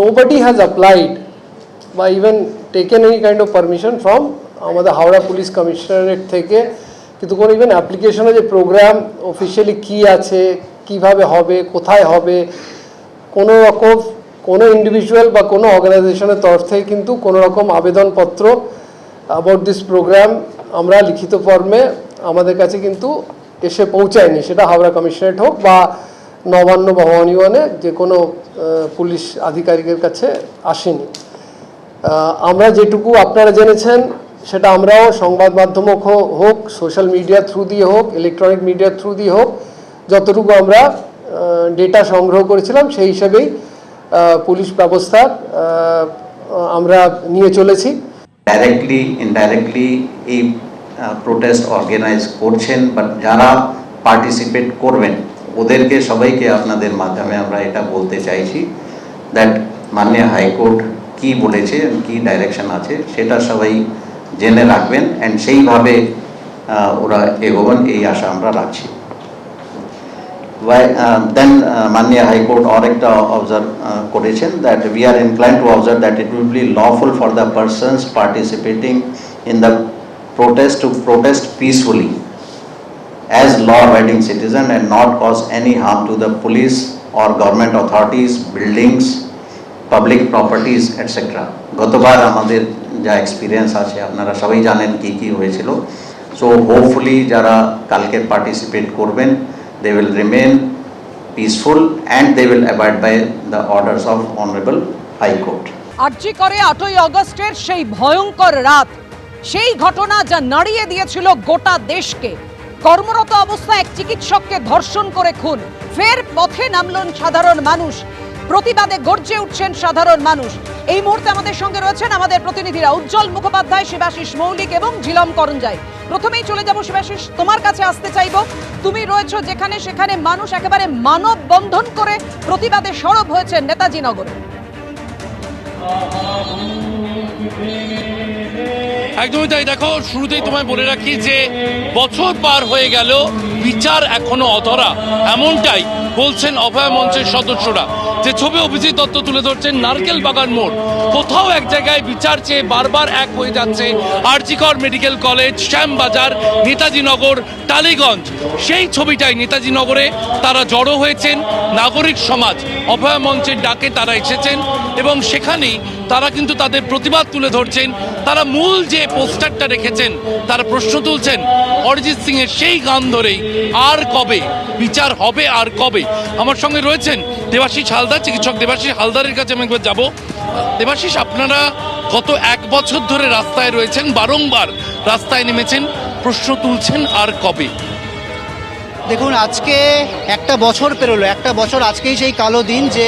nobody has applied বা even taken any kind of permission from আমাদের Howrah police commissionerate থেকে, কিন্তু কোনো ইভেন অ্যাপ্লিকেশনে যে প্রোগ্রাম অফিসিয়ালি কী আছে, কীভাবে হবে, কোথায় হবে, কোনো রকম, কোনো ইন্ডিভিজুয়াল বা কোনো অর্গানাইজেশনের তরফ থেকে কিন্তু কোনো রকম আবেদনপত্র অ্যাবাউট দিস প্রোগ্রাম আমরা লিখিত ফর্মে আমাদের কাছে কিন্তু এসে পৌঁছায়নি, সেটা হাওড়া কমিশনারেট হোক বা নবান্ন বা যে কোনো পুলিশ আধিকারিকের কাছে আসেনি। আমরা যেটুকু আপনারা জেনেছেন, সেটা আমরাও সংবাদ মাধ্যম হোক, সোশ্যাল মিডিয়া থ্রু দিয়ে হোক, ইলেকট্রনিক মিডিয়া থ্রু দিয়ে হোক, যতটুকু আমরা ডেটা সংগ্রহ করেছিলাম, সেই হিসেবেই পুলিশ ব্যবস্থা আমরা নিয়ে চলেছি। ডাইরেক্টলি ইনডাইরেক্টলি এই প্রোটেস্ট অর্গানাইজ করছেন বাট যারা পার্টিসিপেট করবেন ওদেরকে সবাইকে আপনাদের মাধ্যমে আমরা এটা বলতে চাইছি দ্যাট মাননীয় হাইকোর্ট কি বলেছে কি ডাইরেকশন আছে সেটা সবাই জেনে রাখবেন অ্যান্ড সেইভাবে ওরা এগোবেন, এই আশা আমরা রাখছি। দেন মাননীয় হাইকোর্ট আর একটা অবজার্ভ করেছেন that we are incline to observe that it will be lawful for the persons participating in the protest to protest peacefully as law-abiding citizen and not cause any harm to the police or government authorities, buildings, public properties, etc. গতবার আমাদের যা experience আছে আপনারা সবাই জানেন কি কি হয়েছিল। সো হোপফুলি যারা কালকে পার্টিসিপেট করবেন they will remain peaceful and they will abide by the orders of honourable high court আর্জি করে আটই অগস্টের সেই ভয়ঙ্কর রাত সেই ঘটনা যা নাড়িয়ে দিয়েছিল গোটা দেশকে। কর্মরত অবস্থায় এক চিকিৎসককে ধর্ষণ করে খুন। ফের পথে নামলেন সাধারণ মানুষ। প্রতিবাদে গর্জে উঠছেন সাধারণ মানুষ। এই মুহূর্তে আমাদের সঙ্গে রয়েছেন আমাদের প্রতিনিধিরা উজ্জ্বল মুখোপাধ্যায়, শিবাশিস মৌলিক এবং ঝিলম করঞ্জাই। প্রথমেই চলে যাব শিবাশিস, তোমার কাছে আসতে চাইব। তুমি রয়েছো যেখানে, সেখানে মানুষ একেবারে মানব বন্ধন করে প্রতিবাদে সরব হয়েছে নেতাজি নগরে। একদমই তাই। দেখো, শুরুতেই তোমায় বলে রাখি যে বছর পার হয়ে গেল, বিচার এখনও অধরা। এমনটাই বলছেন অভয় মঞ্চের সদস্যরা। যে ছবি অভিজিৎ দত্ত তুলে ধরছেন নারকেল বাগান মোড়। কোথাও এক জায়গায় বিচার চেয়ে বারবার এক হয়ে যাচ্ছে আরজিকর মেডিকেল কলেজ, শ্যামবাজার নেতাজি নগর টালিগঞ্জ। সেই ছবিটাই নেতাজি নগরে তারা জড়ো হয়েছেন। নাগরিক সমাজ, অভয় মঞ্চের ডাকে তারা এসেছেন এবং সেখানেই তারা কিন্তু তাদের প্রতিবাদ তুলে ধরছেন। তারা মূল যে পোস্টারটা রেখেছেন, তারা প্রশ্ন তুলছেন, অরিজিৎ সিং এর সেই গান ধরেই আর কবে, বিচার হবে আর কবে? আমার সঙ্গে রয়েছেন দেবাশিস হালদার, চিকিৎসক দেবাশিস হালদারের কাছে আমি একবার যাব। দেবাশিস, আপনারা গত এক বছর ধরে রাস্তায় রয়েছেন, বারংবার রাস্তায় নেমেছেন, প্রশ্ন তুলছেন আর কবে? দেখুন, আজকে একটা বছর পেরোলো, একটা বছর আজকেই সেই কালো দিন যে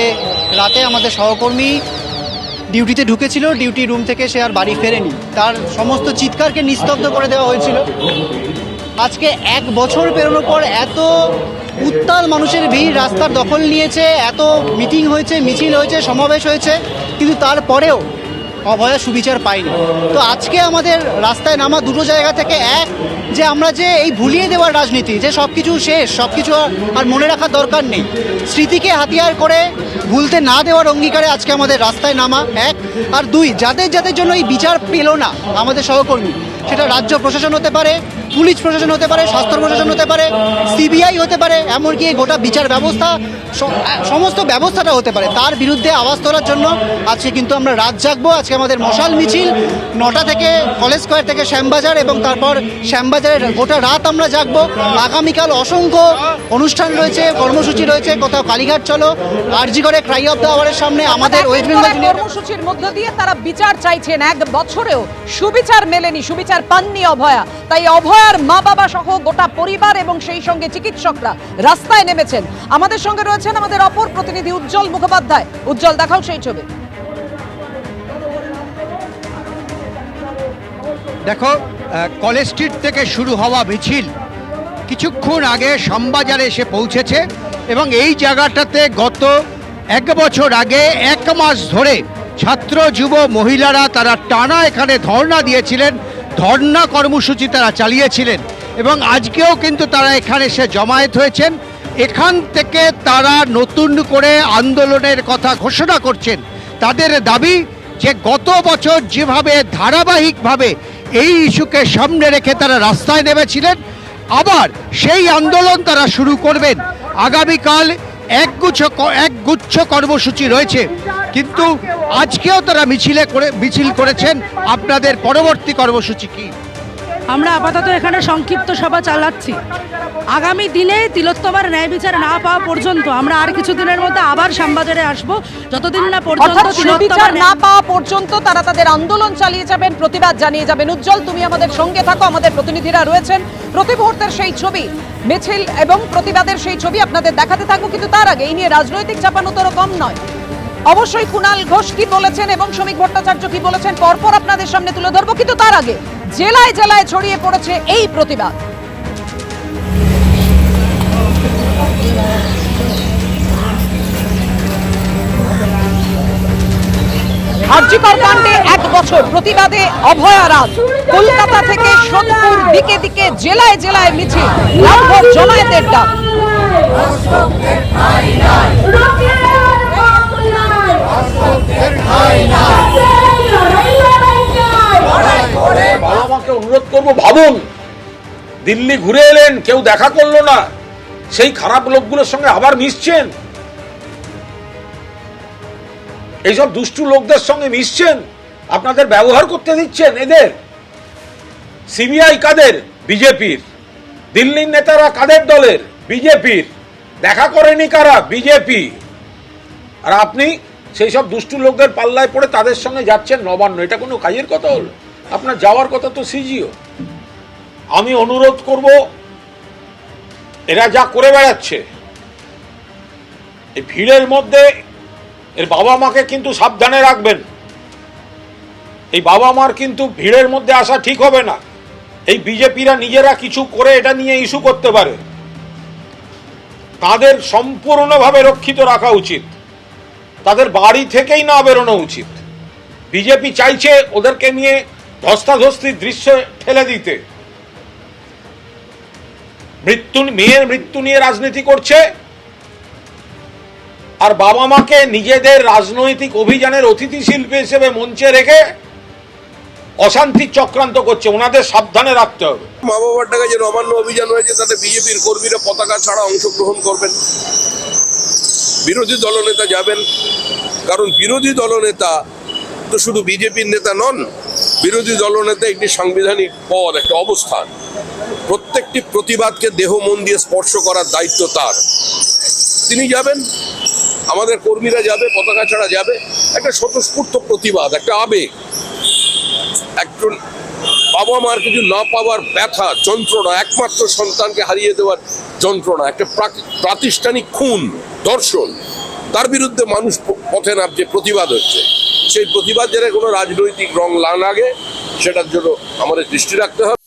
রাতে আমাদের সহকর্মী ডিউটিতে ঢুকেছিল, ডিউটি রুম থেকে সে আর বাড়ি ফেরেনি। তার সমস্ত চিৎকারকে নিস্তব্ধ করে দেওয়া হয়েছিল। আজকে এক বছর পেরোনোর পর এত উত্তাল মানুষের ভিড়, রাস্তার দখল নিয়েছে, এত মিটিং হয়েছে, মিছিল হয়েছে, সমাবেশ হয়েছে, কিন্তু তারপরেও অভয়া সুবিচার পাইনি তো আজকে আমাদের রাস্তায় নামা দুটো জায়গা থেকে এক যে আমরা যে এই ভুলিয়ে দেওয়ার রাজনীতি, যে সব কিছু শেষ সব কিছু আর মনে রাখার দরকার নেই। স্মৃতিকে হাতিয়ার করে ভুলতে না দেওয়ার অঙ্গীকারে আজকে আমাদের রাস্তায় নামা এক। আর দুই, যাদের যাদের জন্য এই বিচার পেল না, আমাদের সহকর্মী, সেটা রাজ্য প্রশাসন হতে পারে পুলিশ প্রশাসন হতে পারে স্বাস্থ্য প্রশাসন হতে পারে সিবিআই হতে পারে এমনকি এই গোটা বিচার ব্যবস্থা সমস্ত ব্যবস্থাটা হতে পারে। তার বিরুদ্ধে আওয়াজ তোলার জন্য আজকে কিন্তু আমরা রাত জাগবো। আজকে আমাদের মশাল মিছিল নটা থেকে কলেজ স্কোয়ার থেকে শ্যামবাজার এবং তারপর শ্যামবাজারের গোটা রাত আমরা জাগবো। আগামীকাল অসংখ্য অনুষ্ঠান রয়েছে কর্মসূচি রয়েছে কোথাও কালীঘাট চলো আরজি করে ক্রাই অফ দ্য আওয়ারের সামনে আমাদের ওয়েস্ট বেঙ্গল কর্মসূচির মধ্য দিয়ে তারা বিচার চাইছেন। এক বছরেও সুবিচার মেলেনি সুবিচার পাননি অভয়া। তাই অভয়ার মা বাবা সহ গোটা পরিবার এবং সেই সঙ্গে চিকিৎসকরা রাস্তায় নেমেছেন। আমাদের সঙ্গে রয়েছেন আমাদের অপর প্রতিনিধি উজ্জ্বল মুখোপাধ্যায়। উজ্জ্বল, দেখাও সেই ছবি। দেখো কলেজ স্ট্রিট থেকে শুরু হওয়া মিছিল কিছুক্ষণ আগে শ্যামবাজারে এসে পৌঁছেছে এবং এই জায়গাটাতে গত এক বছর আগে এক মাস ধরে ছাত্র, যুব, মহিলারা তারা টানা এখানে ধর্ণা দিয়েছিলেন ধর্ণা কর্মসূচি তারা চালিয়েছিলেন এবং আজকেও কিন্তু তারা এখানে এসে জমায়েত হয়েছেন। এখান থেকে তারা নতুন করে আন্দোলনের কথা ঘোষণা করছেন। তাদের দাবি যে গত বছর যেভাবে ধারাবাহিকভাবে এই ইস্যুকে সামনে রেখে তারা রাস্তায় নেমেছিলেন, আবার সেই আন্দোলন তারা শুরু করবেন। আগামীকাল একগুচ্ছ একগুচ্ছ কর্মসূচি রয়েছে। কিন্তু আজকেও তারা মিছিলে করে মিছিল করেছেন। আপনাদের পরবর্তী কর্মসূচি কি? আমরা আপাতত এখানে সংক্ষিপ্ত সভা চালাচ্ছি। আগামী দিনে তিলোত্তমার ন্যায় বিচার না পাওয়া পর্যন্ত আমরা আর কিছু দিনের মধ্যে আবার শ্যামবাজারে আসব। যতদিন না পর্যন্ত তিলোত্তমার না পাওয়া পর্যন্ত তারা তাদের আন্দোলন চালিয়ে যাবেন প্রতিবাদ জানিয়ে যাবেন। উজ্জ্বল তুমি আমাদের সঙ্গে থাকো আমাদের প্রতিনিধিরা রয়েছেন। প্রতি মুহূর্তের সেই ছবি মিছিল এবং প্রতিবাদের সেই ছবি আপনাদের দেখাতে থাকব কিন্তু তার আগে এই নিয়ে রাজনৈতিক চাপানোতর কম নয়। অবশ্যই কুণাল ঘোষ কি বলেছেন এবং শ্রমিক ভট্টাচার্য কি বলেছেন, পরপর আপনাদের সামনে তুলে ধরবো, কিন্তু তার আগে জেলায় জেলায় ছড়িয়ে পড়েছে এই প্রতিবাদ। আর্যিকর কাণ্ডে এক বছর প্রতিবাদে অভয়ারাত কলকাতা থেকে সোদপুর দিকে দিকে জেলায় জেলায় মিছিল। রাতভর জমায়েতের ডাক। অনুরোধ করব, ভাবুন। দিল্লি ঘুরে এলেন, কেউ দেখা করল না। সেই খারাপ লোকগুলোর সঙ্গে আবার মিশছেন। এইসব দুষ্টু লোকদের সঙ্গে মিশছেন। আপনাদের ব্যবহার করতে দিচ্ছেন এদের। সিবিআই কাদের? বিজেপির। দিল্লির নেতারা কাদের দলের? বিজেপির। দেখা করেনি কারা? বিজেপি। আর আপনি সেই সব দুষ্টু লোকদের পাল্লায় পড়ে তাদের সঙ্গে যাচ্ছেন নবান্ন। এটা কোনো কাজের কথা হল? আপনার যাওয়ার কথা তো সিজিও। আমি অনুরোধ করব, এরা যা করে বেড়াচ্ছে, এই ভিড়ের মধ্যে এর বাবা মাকে কিন্তু সাবধানে রাখবেন। এই বাবা মার কিন্তু ভিড়ের মধ্যে আসা ঠিক হবে না। এই বিজেপিরা নিজেরা কিছু করে এটা নিয়ে ইস্যু করতে পারে। তাদের সম্পূর্ণভাবে রক্ষিত রাখা উচিত। তাদের বাড়ি থেকেই না বেরোনো উচিত। বিজেপি চাইছে ওদেরকে নিয়ে ধস্তাধস্তির দৃশ্য ঠেলে দিতে। মৃত্যু, মেয়ের মৃত্যু নিয়ে রাজনীতি করছে। আর বাবা মাকে নিজেদের রাজনৈতিক অভিযানের অতিথি শিল্পী হিসেবে মঞ্চে রেখে অশান্তির চক্রান্ত করছে। ওনাদের সাবধানে রাখতে হবে। মা বাবার টাকা যে নবান্ন অভিযান হয়েছে, তাতে বিজেপির কর্মীরা পতাকা ছাড়া অংশগ্রহণ করবেন। বিরোধী দলনেতা যাবেন। কারণ বিরোধী দলনেতা তো শুধু বিজেপির নেতা নন, বিরোধী দলনেতা একটি সাংবিধানিক পদ, একটা অবস্থান। প্রত্যেকটি প্রতিবাদকে দেহ, মন দিয়ে স্পর্শ করার দায়িত্ব তার। তিনি যাবেন, আমাদের কর্মীরা যাবে, পতাকা ছাড়া যাবে। একটা স্বতঃস্ফূর্ত প্রতিবাদ, একটা আবেগ। একজন বাবা মার কিছু না পাওয়ার ব্যথা, যন্ত্রণা, একমাত্র সন্তানকে হারিয়ে দেওয়ার যন্ত্রণা, একটা প্রাতিষ্ঠানিক খুন, দর্শন। তার বিরুদ্ধে মানুষ পথে নামছে, প্রতিবাদ হচ্ছে। সেই প্রতিবাদ যেন কোনো রাজনৈতিক রং লাগে, সেটার জন্য আমাদের দৃষ্টি রাখতে হবে।